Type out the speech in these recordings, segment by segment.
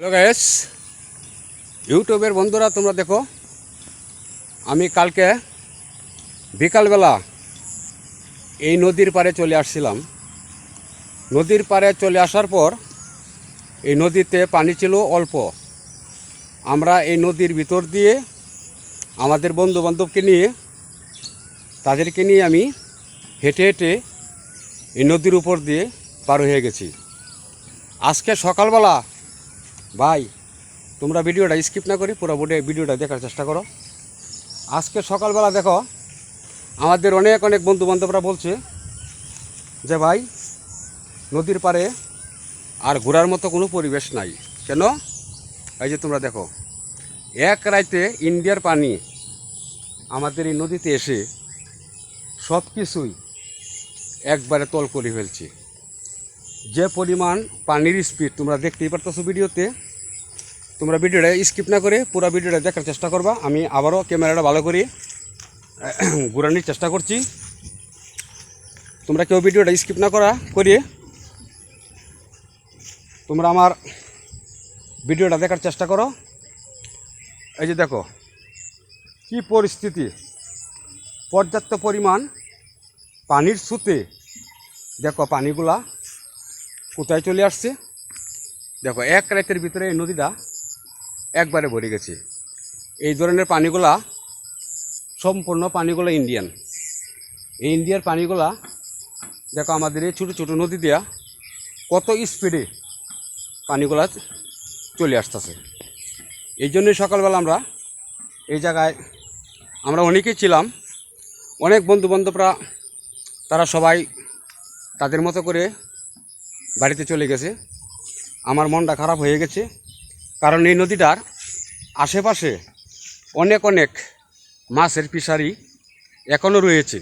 Hello gas ইউটিউবের বন্ধুরা, তোমরা দেখো, আমি কালকে বিকালবেলা এই নদীর পাড়ে চলে আসছিলাম। নদীর পাড়ে চলে আসার পর এই নদীতে পানি ছিল অল্প। আমরা এই নদীর ভিতর দিয়ে আমাদের বন্ধু বান্ধবকে নিয়ে, তাদেরকে নিয়ে আমি হেঁটে হেঁটে এই নদীর উপর দিয়ে পার হয়ে গেছি। আজকে সকালবেলা ভাই, তোমরা ভিডিওটা স্কিপ না করে পুরো বোর্ডে ভিডিওটা দেখার চেষ্টা করো। আজকে সকালবেলা দেখো, আমাদের অনেক অনেক বন্ধু বান্ধবরা বলছে যে, ভাই, নদীর পাড়ে আর ঘোরার মতো কোনো পরিবেশ নাই। কেন? এই যে তোমরা দেখো, এক রাইতে ইন্ডিয়ার পানি আমাদের এই নদীতে এসে সব কিছুই একবারে তল করে ফেলছে। যে পরিমাণ পানির স্পিড তোমরা দেখতেই পারতেছো ভিডিওতে তোমরা ভিডিওটা স্কিপ না করে পুরো ভিডিওটা দেখার চেষ্টা করবা। আমি আবারও ক্যামেরাটা ভালো করে, ঘুরানোর চেষ্টা করছি। তোমরা কেউ ভিডিওটা স্কিপ না করা, করিয়ে তোমরা আমার ভিডিওটা দেখার চেষ্টা করো। এই যে দেখো, কি পরিস্থিতি? পর্যাপ্ত পরিমাণ পানির স্রোতে দেখো পানিগুলা কোথায় চলে আসছে? দেখো, এক রাতের ভিতরে এই নদীটা একবারে ভরে গেছে। এই ধরনের পানিগুলা সম্পূর্ণ পানিগুলো ইন্ডিয়ান এই ইন্ডিয়ার পানিগুলা, দেখো আমাদের এই ছোটো ছোটো নদী দিয়া কত স্পিডে পানিগুলা চলে আসতেছে। এই জন্যই সকালবেলা আমরা এই জায়গায় আমরা অনেকেই ছিলাম। অনেক বন্ধু বান্ধবরা তারা সবাই তাদের মতো করে বাড়িতে চলে গেছে। আমার মনটা খারাপ হয়ে গেছে। কারণ এই নদীটার আশেপাশে অনেক অনেক মাছের ফিশারি এখনও রয়েছে।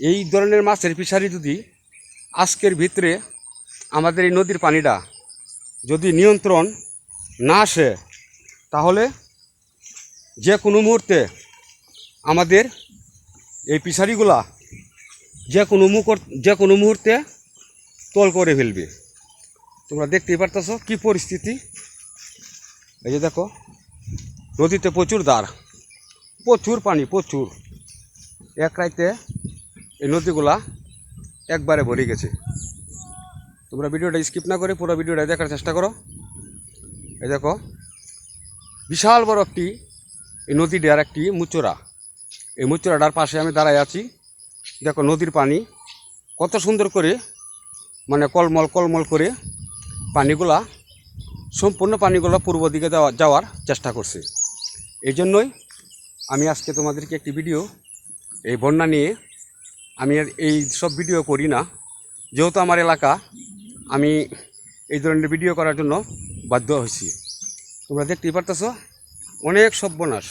এই ধরনের মাছের ফিশারি যদি আজকের ভিতরে আমাদের এই নদীর পানিটা যদি নিয়ন্ত্রণ না আসে, তাহলে যে কোনো মুহূর্তে আমাদের এই ফিশারিগুলা যে কোনো মুহূর্ত, যে কোনো মুহূর্তে তল করে ফেলবে। তোমরা দেখতেই পারতেছো কি পরিস্থিতি এই যে দেখো, নদীতে প্রচুর দাঁড় প্রচুর পানি, প্রচুর। এক রাইতে এই নদীগুলা একবারে ভরে গেছে। তোমরা ভিডিওটা স্কিপ না করে পুরো ভিডিওটা দেখার চেষ্টা করো। এই দেখো, বিশাল বড় একটি এই নদীটার একটি মুচড়া এই মুচড়াটার পাশে আমি দাঁড়াই আছি। দেখো নদীর পানি কত সুন্দর করে মানে কলমল কলমল করে পানিগুলা সম্পূর্ণ পানিগুলো পূর্ব দিকে যাওয়া যাওয়ার চেষ্টা করছে। এই জন্যই আমি আজকে তোমাদেরকে একটি ভিডিও, এই বন্যা নিয়ে আমি এই সব ভিডিও করি না। যেহেতু আমার এলাকা, আমি এই ধরনের ভিডিও করার জন্য বাধ্য হয়েছি। তোমরা দেখতেই পারতেছো, অনেক সব সর্বনাশ